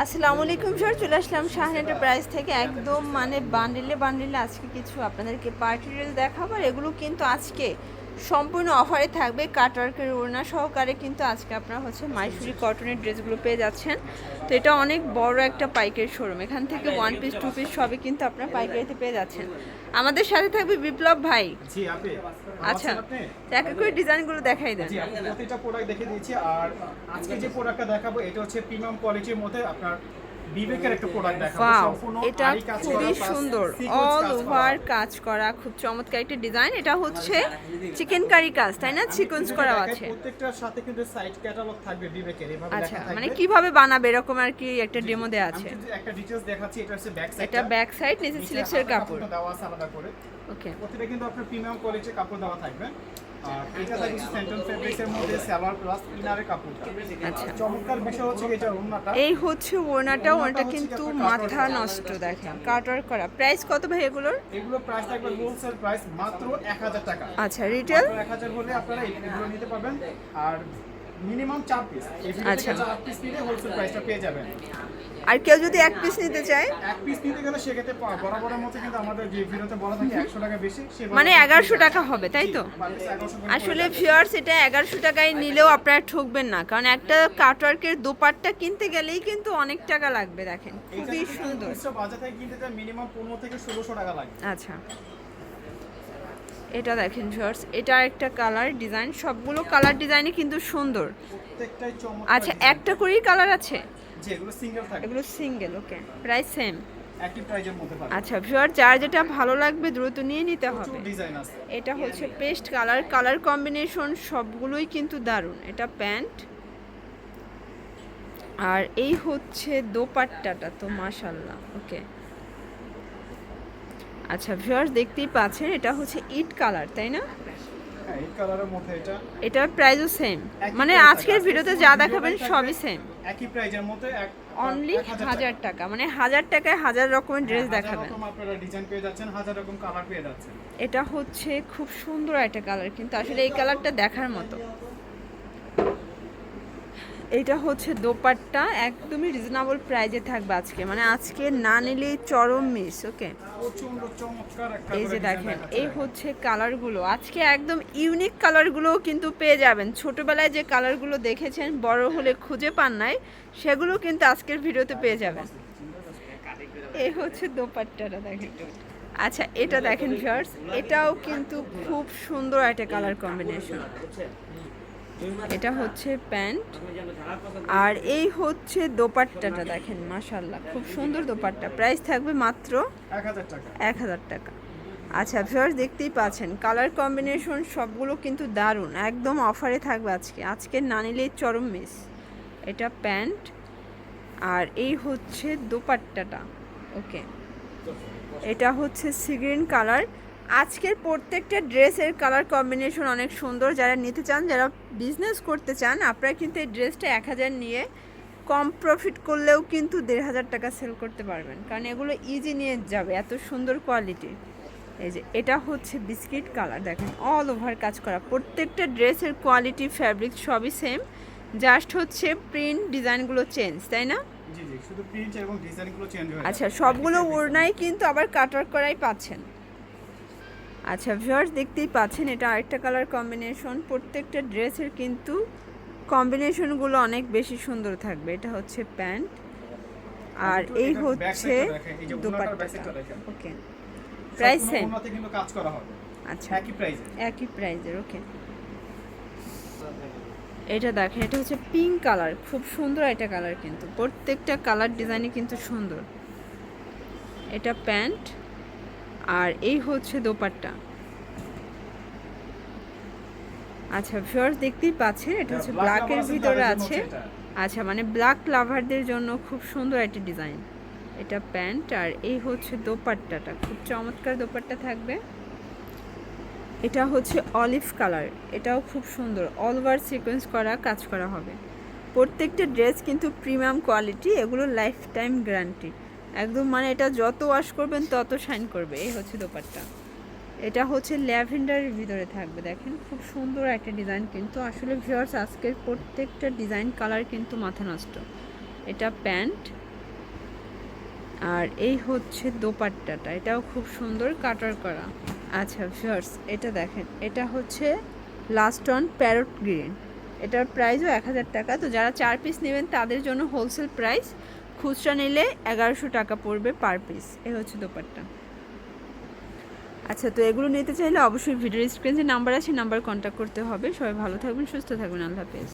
আসসালামু আলাইকুম স্যার চলে আসলাম শাহান এন্টারপ্রাইজ থেকে। একদম মানে বান্ডিলে বান্ডিলে আজকে কিছু আপনাদেরকে পার্টি ড্রেস দেখাবো। এগুলো কিন্তু আজকে সম্পূর্ণ অফারে থাকবে কাটওয়ার্কের ওড়না সহকারে কিন্তু আজকে আপনারা হচ্ছে মাইসুরি কটনের ড্রেসগুলো পেয়ে যাচ্ছেন। তো এটা অনেক বড় একটা পাইকারি শোরুম এখান থেকে ওয়ান পিস টু পিস সবই কিন্তু আপনারা পাইকারিতে পেয়ে যাচ্ছেন। আমাদের সাথে থাকবে বিপ্লব ভাই। আচ্ছা এক এক করে ডিজাইনগুলো দেখাই দেন। প্রতিটা প্রোডাক্ট দেখে দিয়েছি। আর আজকে যে প্রোডাক্টটা দেখাবো এটা হচ্ছে প্রিমিয়াম কোয়ালিটির মধ্যে আপনার বিবেকের একটা প্রোডাক্ট দেখাবো। সম্পূর্ণ এটা খুবই সুন্দর। অল ওভার কাজ করা খুব চমৎকার একটা ডিজাইন এটা হচ্ছে চিকেন কারি কাজ তাই না? সিকোয়েন্স বিবেকের করা আছে। প্রত্যেকটার সাথে কিন্তু সাইড ক্যাটালগ থাকবে বিবেকের এভাবে আচ্ছা মানে কীভাবে বানাবে এরকম আর কি একটা ডেমো আমি আছে। একটা ডিটেইলস দেখাচ্ছি এটা হচ্ছে ব্যাক সাইড এটা ব্যাক সাইড নিচে স্লিপসের কাপড়। দেওয়া আছে আলাদা করে। ওকে প্রতিটা কিন্তু আপনার প্রিমিয়াম কোয়ালিটির কাপড় দেওয়া থাকবে। এটা থাকবে সেন্টন ফেব্রিক্সের মধ্যে সালোয়ার প্লাস ইনারের কাপড়টা। আচ্ছা। চমৎকার বিষয় হচ্ছে এটা ওড়নাটা। এই হচ্ছে ওড়নাটা ওড়নাটা ওটা কিন্তু মাথা নষ্ট দেখেন। কাটার করা। প্রাইস কত ভাই এগুলোর? এগুলো প্রাইস থাকবে হোলসেল প্রাইস মাত্র এক হাজার টাকা। আচ্ছা রিটেল এক হাজার হলে আপনারা এগুলো নিতে পারবেন। আর মিনিমাম চার পিস আচ্ছা। থেকে চার পিস নিলে হোলসেল প্রাইসটা পেয়ে যাবেন। আর কেউ যদি এক পিস নিতে চায়? এক পিস নিতে গেলে সেক্ষেত্রে প- বরাবরের মতো কিন্তু আমাদের যে ভিডিওতে বলা থাকে একশো টাকা বেশি মানে এগারোশো টাকা হবে তাই তো? 1100 আসলে। ফিয়ার্স এটা এগারোশো টাকায় নিলেও আপনারা ঠকবেন না কারণ একটা কাটওয়ার্কের দোপাট্টা কিনতে গেলেই কিন্তু অনেক টাকা লাগবে দেখেন। খুবই সুন্দর। বাজার থেকে কিনতে মিনিমাম পনেরো থেকে ষোলোশো টাকা লাগে আচ্ছা। এটা দেখেন ফিয়ার্স এটা একটা কালার ডিজাইন সবগুলো কালার ডিজাইনই কিন্তু সুন্দর। আচ্ছা একটা করেই কালার আছে? এগুলো সিঙ্গেল ওকে প্রাইস সেম আচ্ছা ভিউয়ার যার যেটা ভালো লাগবে দ্রুত নিয়ে নিতে হবে। এটা হচ্ছে পেস্ট কালার কালার কম্বিনেশন সবগুলোই কিন্তু দারুণ। এটা প্যান্ট আর এই হচ্ছে দোপাট্টাটা তো মাশাল্লাহ ওকে আচ্ছা ভিউয়ার্স দেখতেই পাচ্ছেন এটা হচ্ছে ইট কালার তাই না? হ্যাঁ এটা। এটার প্রাইসও সেম মানে আজকের ভিডিওতে যা দেখাবেন সবই সেম একই প্রাইজের মধ্যে অনলি হাজার টাকা। মানে হাজার টাকায় হাজার রকমের ড্রেস হ্যাঁ, দেখাবেন। আপনারা ডিজাইন পেয়ে যাচ্ছেন হাজার রকম কালার পেয়ে যাচ্ছেন। এটা হচ্ছে খুব সুন্দর একটা কালার কিন্তু আসলে এই কালারটা দেখার মতো। এটা হচ্ছে দোপাট্টা একদমই রিজনেবল প্রাইজে থাকবে আজকে। মানে আজকে না নিলেই চরম মিস ওকে এই যে দেখেন এই হচ্ছে কালারগুলো আজকে একদম ইউনিক কালারগুলোও কিন্তু পেয়ে যাবেন। ছোটবেলায় যে কালারগুলো দেখেছেন বড় হলে খুঁজে পান নাই সেগুলো কিন্তু আজকের ভিডিওতে পেয়ে যাবেন। এই হচ্ছে দোপাট্টাটা দেখেন। আচ্ছা এটা দেখেন ভিউয়ার্স এটাও কিন্তু খুব সুন্দর একটা কালার কম্বিনেশন এটা হচ্ছে প্যান্ট। আর এই হচ্ছে দোপাট্টাটা দেখেন মাশাল্লাহ খুব সুন্দর দোপাট্টা। প্রাইস থাকবে মাত্র এক হাজার টাকা। আচ্ছা ভিউয়ার্স দেখতেই পাচ্ছেন, কালার কম্বিনেশন সবগুলো কিন্তু দারুণ, একদম অফারে থাকবে আজকে। আজকে না নিলেই চরম মিস এটা প্যান্ট, আর এই হচ্ছে দোপাট্টাটা ওকে এটা হচ্ছে সিগ্রিন কালার আজকের প্রত্যেকটা ড্রেসের কালার কম্বিনেশন অনেক সুন্দর। যারা নিতে চান যারা বিজনেস করতে চান আপনারা কিন্তু এই ড্রেসটা এক হাজার নিয়ে কম প্রফিট করলেও কিন্তু দেড় হাজার টাকা সেল করতে পারবেন। কারণ এগুলো ইজি নিয়ে যাবে এত সুন্দর কোয়ালিটি এই যে এটা হচ্ছে বিস্কিট কালার দেখেন অল ওভার কাজ করা। প্রত্যেকটা ড্রেসের কোয়ালিটি ফ্যাব্রিক সবই সেম জাস্ট হচ্ছে প্রিন্ট ডিজাইনগুলো চেঞ্জ তাই না? আচ্ছা সবগুলো ওড়নাই কিন্তু আবার কাটওয়ার্ক করাই পাচ্ছেন। আচ্ছা ভিউয়ার্স দেখতেই পাচ্ছেন এটা আরেকটা কালার কম্বিনেশন প্রত্যেকটা ড্রেসের কিন্তু কম্বিনেশনগুলো অনেক বেশি সুন্দর থাকবে। এটা হচ্ছে প্যান্ট। আর এই হচ্ছে। ওকে। প্রাইস সেম আচ্ছা। একই প্রাইজে একই প্রাইজের ওকে। এটা দেখেন এটা হচ্ছে পিঙ্ক কালার খুব সুন্দর একটা কালার কিন্তু। প্রত্যেকটা কালার ডিজাইনই কিন্তু সুন্দর। এটা প্যান্ট। আর এই হচ্ছে দোপাট্টা। আচ্ছা ভিউয়ার্স দেখতেই পাচ্ছেন এটা হচ্ছে ব্ল্যাকের ভিতরে আছে। আচ্ছা মানে ব্ল্যাক লাভারদের জন্য খুব সুন্দর একটা ডিজাইন এটা প্যান্ট আর এই হচ্ছে দোপাট্টাটা। খুব চমৎকার দোপাট্টা থাকবে। এটা হচ্ছে অলিভ কালার এটাও খুব সুন্দর। অল ওভার সিকোয়েন্স করা কাজ করা হবে। প্রত্যেকটা ড্রেস কিন্তু প্রিমিয়াম কোয়ালিটি এগুলো লাইফ টাইম গ্যারান্টি একদম মানে এটা যত ওয়াশ করবেন তত শাইন করবে, এই হচ্ছে দোপাট্টা। এটা হচ্ছে ল্যাভেন্ডারের ভিতরে থাকবে, দেখেন, খুব সুন্দর একটা ডিজাইন কিন্তু। আসলে ভিউয়ার্স আজকের প্রত্যেকটা ডিজাইন কালার কিন্তু মাথা নষ্ট। এটা প্যান্ট, আর এই হচ্ছে দোপাট্টাটা। এটাও খুব সুন্দর কাটার করা। আচ্ছা ভিউয়ার্স এটা দেখেন, এটা হচ্ছে লাস্ট অন প্যারট গ্রিন এটার প্রাইসও এক হাজার টাকা। তো যারা চার পিস নেবেন, তাদের জন্য হোলসেল প্রাইস খুচরা নিলে এগারোশো টাকা পড়বে পার পিস এ হচ্ছে দোপারটা আচ্ছা তো এগুলো নিতে চাইলে অবশ্যই ভিডিও স্ক্রিনে যে নাম্বার আছে নাম্বার কন্ট্যাক্ট করতে হবে। সবাই ভালো থাকবেন, সুস্থ থাকবেন। আল্লাহ হাফেজ।